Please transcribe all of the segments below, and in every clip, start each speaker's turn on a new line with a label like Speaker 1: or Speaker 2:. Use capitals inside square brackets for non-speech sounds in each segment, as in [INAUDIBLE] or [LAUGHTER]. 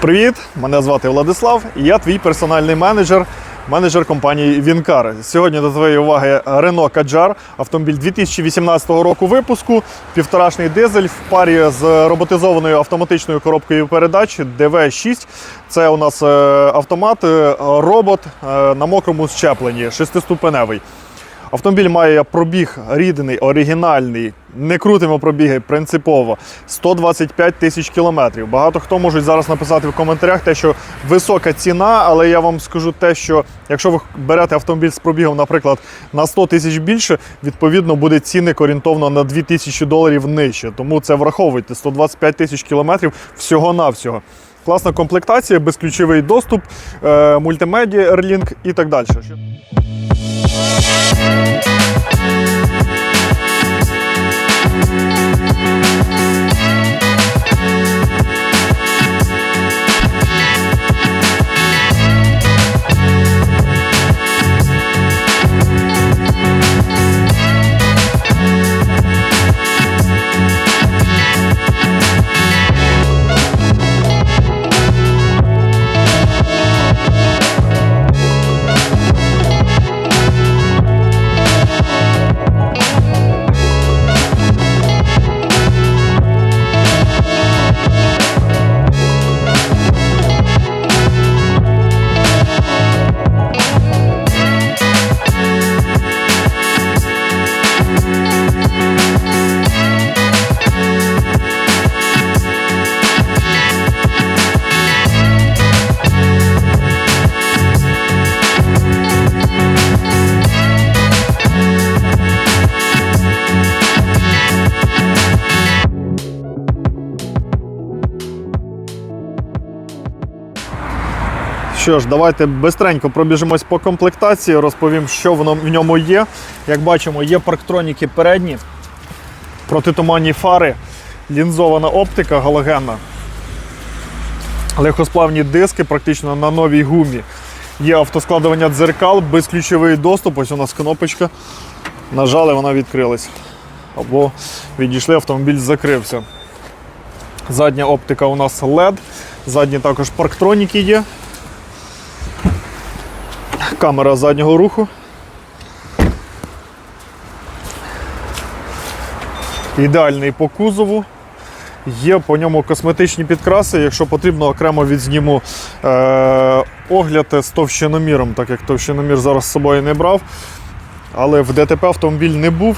Speaker 1: Привіт! Мене звати Владислав, і я твій персональний менеджер, менеджер компанії Вінкар. Сьогодні до твоєї уваги Renault Kadjar, автомобіль 2018 року випуску, півторашний дизель в парі з роботизованою автоматичною коробкою передач DV6. Це у нас е, автомат, е, робот е, на мокрому щепленні, шестиступеневий. Автомобіль має пробіг рідний, оригінальний, не крутимо пробіги принципово 125 тисяч кілометрів. Багато хто можуть зараз написати в коментарях те, що висока ціна, але я вам скажу те, що якщо ви берете автомобіль з пробігом, наприклад, на 100 тисяч більше, відповідно буде цінник орієнтовно на 2 тисячі доларів нижче. Тому це враховуйте 125 тисяч кілометрів всього-навсього. Класна комплектація, безключовий доступ, е, мультимедіа, Airlink і так далі. Thank you. Що ж, давайте бистренько пробіжимось по комплектації, розповім, що воно в ньому є. Як бачимо, є парктроніки передні, протитуманні фари, лінзована оптика галогенна, легкосплавні диски практично на новій гумі. Є автоскладування дзеркал, безключовий доступ. Ось у нас кнопочка. Нажали, вона відкрилась. Або відійшли, автомобіль закрився. Задня оптика у нас LED, задні також парктроніки є камера заднього руху. Ідеальний по кузову. Є по ньому косметичні підкраси. Якщо потрібно, окремо відзніму е, огляд з товщиноміром, так як товщиномір зараз з собою не брав. Але в ДТП автомобіль не був,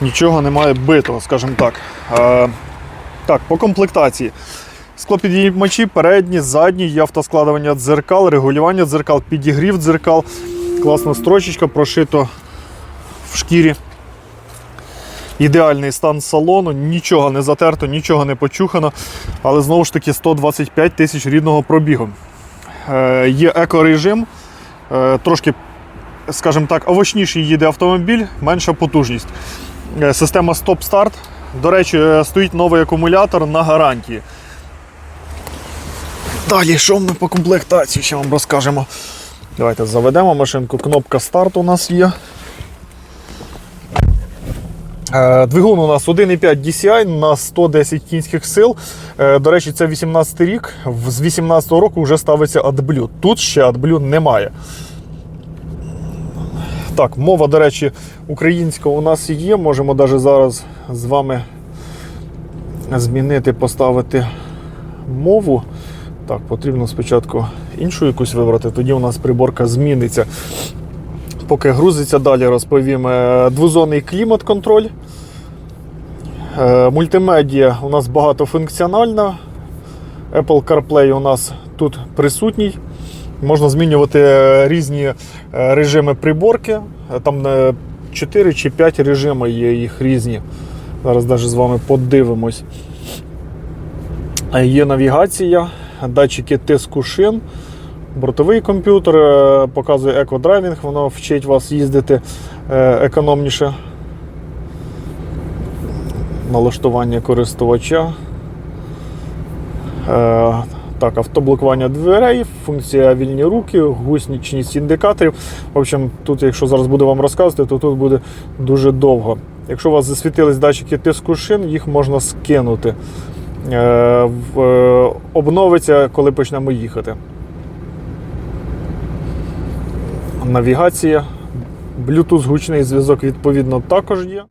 Speaker 1: нічого немає битого, скажімо так. Е, так, по комплектації. Склопідіймачі передні, задні, є автоскладування дзеркал, регулювання дзеркал, підігрів дзеркал. Класна строчечка, прошито в шкірі. Ідеальний стан салону, нічого не затерто, нічого не почухано, але знову ж таки 125 тисяч рідного пробігу. Е, є екорежим, е, трошки, скажімо так, овочніший їде автомобіль, менша потужність. Е, система стоп-старт. До речі, е, стоїть новий акумулятор на гарантії. Далі, що ми по комплектації ще вам розкажемо. Давайте заведемо машинку. Кнопка старт у нас є. Е, Двигун у нас 1,5 DCI на 110 кінських сил. Е, До речі, це 18 рік. З 18 року вже ставиться AdBlue. Тут ще AdBlue немає. Так, мова, до речі, українська у нас є. Можемо навіть зараз з вами змінити, поставити мову. Так, потрібно спочатку іншу якусь вибрати, тоді у нас приборка зміниться. Поки грузиться, далі розповім. Е, Двозонний клімат-контроль. Е, Мультимедіа у нас багатофункціональна. Apple CarPlay у нас тут присутній. Можна змінювати е, різні режими приборки. Там е, 4 чи 5 режими є їх різні. Зараз навіть з вами подивимось. Є навігація, датчики тиску шин, бортовий комп'ютер, е, показує екодрайвінг, воно вчить вас їздити е, економніше. Налаштування користувача. Е, Так, автоблокування дверей, функція вільні руки, гуснічність індикаторів. В общем, тут, якщо зараз буду вам розказувати, то тут буде дуже довго. Якщо у вас засвітились датчики тиску шин, їх можна скинути. Е, е, обновиться, коли почнемо їхати. Навігація, Bluetooth гучний зв'язок відповідно також є.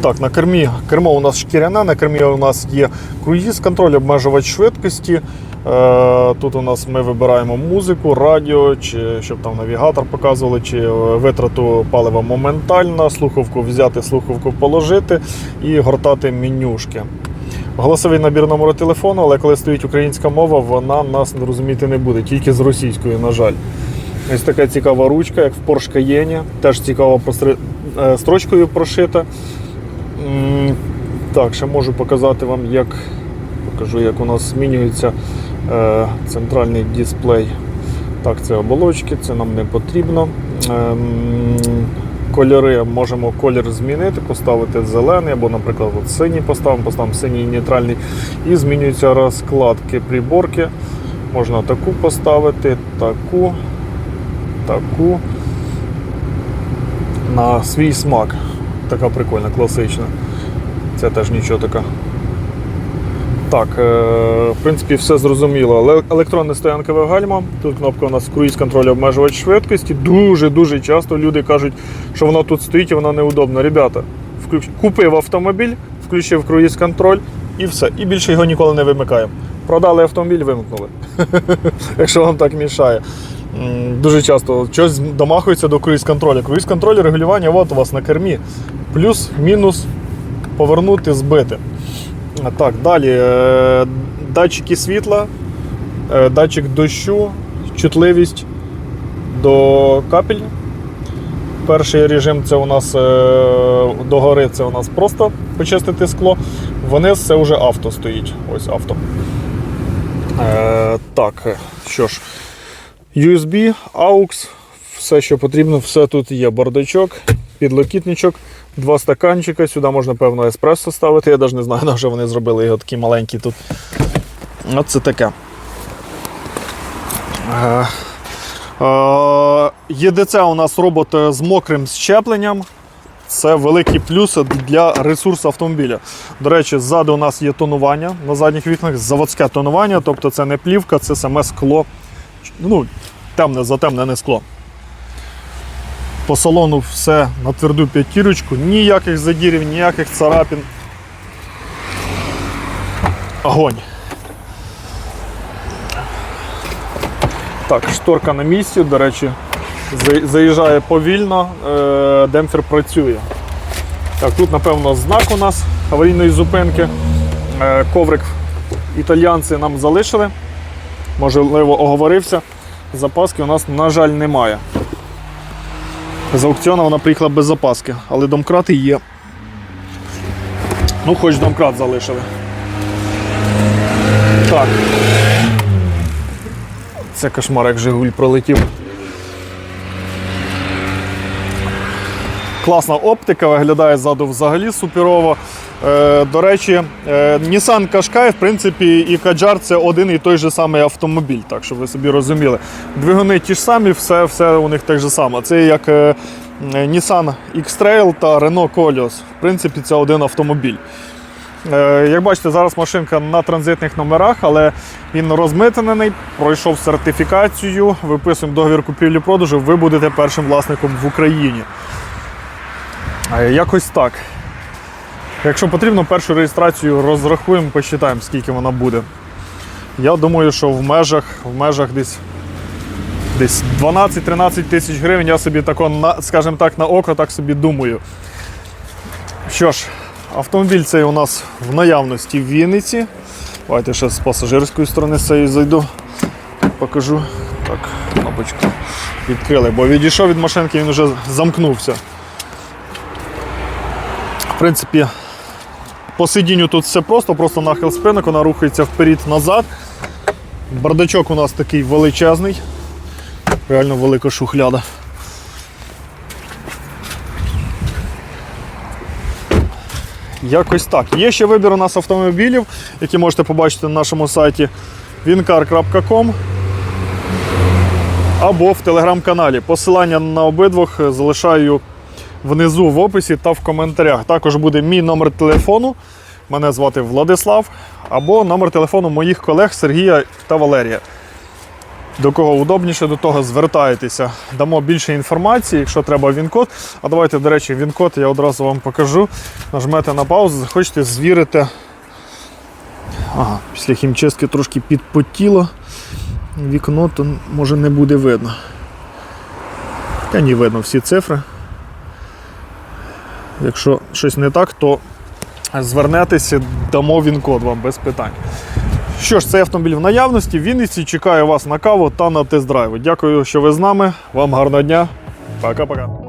Speaker 1: Так, на кермі кермо у нас шкіряне, на кермі у нас є круїз, контроль, обмежувач швидкості. Е, Тут у нас ми вибираємо музику, радіо, чи щоб там навігатор показували, чи витрату палива моментально, слухавку взяти, слухавку положити і гортати менюшки. Голосовий набір номеру телефону, але коли стоїть українська мова, вона нас розуміти не буде, тільки з російською, на жаль. Ось така цікава ручка, як в Porsche Cayenne, теж цікаво е, строчкою прошита. Так, ще можу показати вам, як покажу, як у нас змінюється е, центральний дисплей. Так, це оболочки, це нам не потрібно. Кольори можемо колір змінити, поставити зелений або, наприклад, от синій поставимо, поставимо синій нейтральний. І змінюються розкладки приборки. Можна таку поставити, таку, таку. На свій смак. Така прикольна, класична. Це теж нічого така. Так, е, в принципі, все зрозуміло. Електронне стоянкове гальма. Тут кнопка у нас круїз контроль обмежувач швидкості. Дуже-дуже часто люди кажуть, що воно тут стоїть і воно неудобно. Ребята, включ... купив автомобіль, включив круїз контроль і все. І більше його ніколи не вимикаємо. Продали автомобіль, вимкнули. [LAUGHS] Якщо вам так мішає. Дуже часто щось домахується до круїз контролю. Круїз контроль регулювання от у вас на кермі. Плюс, мінус, повернути, збити. Так, далі. е, Датчики світла, е, датчик дощу, чутливість до капель. Перший режим це у нас е, догори, це у нас просто почистити скло. Вниз це вже авто стоїть. Ось авто. Так, що ж, USB, AUX, все, що потрібно, все тут є. Бардачок, підлокітничок, два стаканчика. Сюди можна, певно, еспресо ставити. Я навіть не знаю, [LAUGHS] на що вони зробили його такі маленькі тут. Оце таке. Е, е, ЄДЦ у нас робот е, з мокрим щепленням. Це великий плюс для ресурсу автомобіля. До речі, ззаду у нас є тонування на задніх вікнах, заводське тонування, тобто це не плівка, це саме скло. Ну, темне, затемнене скло. По салону все на тверду п'ятірочку, ніяких задірів, ніяких царапін. Огонь. Так, шторка на місці, до речі, заїжджає повільно, е, демпфер працює. Так, тут, напевно, знак у нас аварійної зупинки. Е, Коврик італіянці нам залишили. Можливо, оговорився. Запаски у нас, на жаль, немає. З аукціону вона приїхала без запаски, але домкрати є. Ну, хоч домкрат залишили. Так. Це кошмар, як Жигуль пролетів. Класна оптика, виглядає ззаду взагалі суперово. Е, до речі, е, Nissan Qashqai, в принципі, і Kadjar це один і той же самий автомобіль, так щоб ви собі розуміли. Двигуни ті ж самі, все, все у них те ж саме. Це як е, Nissan X-Trail та Renault Koleos. В принципі, це один автомобіль. Е, Як бачите, зараз машинка на транзитних номерах, але він розмитнений, пройшов сертифікацію, виписуємо договір купівлі-продажу, ви будете першим власником в Україні. Якось так. Якщо потрібно, першу реєстрацію розрахуємо, посчитаємо, скільки вона буде. Я думаю, що в межах, в межах десь, десь 12-13 тисяч гривень я собі тако, скажімо так, на око так собі думаю. Що ж, автомобіль цей у нас в наявності в Вінниці. Давайте ще з пасажирської сторони з зайду. Покажу. Так, кнопочку відкрили, бо відійшов від машинки, він вже замкнувся. В принципі, по сидінню тут все просто, просто нахил спинок, вона рухається вперед-назад. Бардачок у нас такий величезний, реально велика шухляда. Якось так. Є ще вибір у нас автомобілів, які можете побачити на нашому сайті wincar.com або в телеграм-каналі. Посилання на обидвох залишаю внизу в описі та в коментарях. Також буде мій номер телефону. Мене звати Владислав, або номер телефону моїх колег Сергія та Валерія. До кого удобніше, до того звертайтеся. Дамо більше інформації, якщо треба він-код. А давайте, до речі, він-код я одразу вам покажу. Нажмете на паузу, захочете звірити. Ага, після хімчистки трошки підпотіло. Вікно, то може не буде видно. Та ні, видно всі цифри. Якщо щось не так, то звернетеся, дамо він-код вам без питань. Що ж, цей автомобіль в наявності. В Вінниці чекає вас на каву та на тест-драйву. Дякую, що ви з нами. Вам гарного дня. Пока-пока.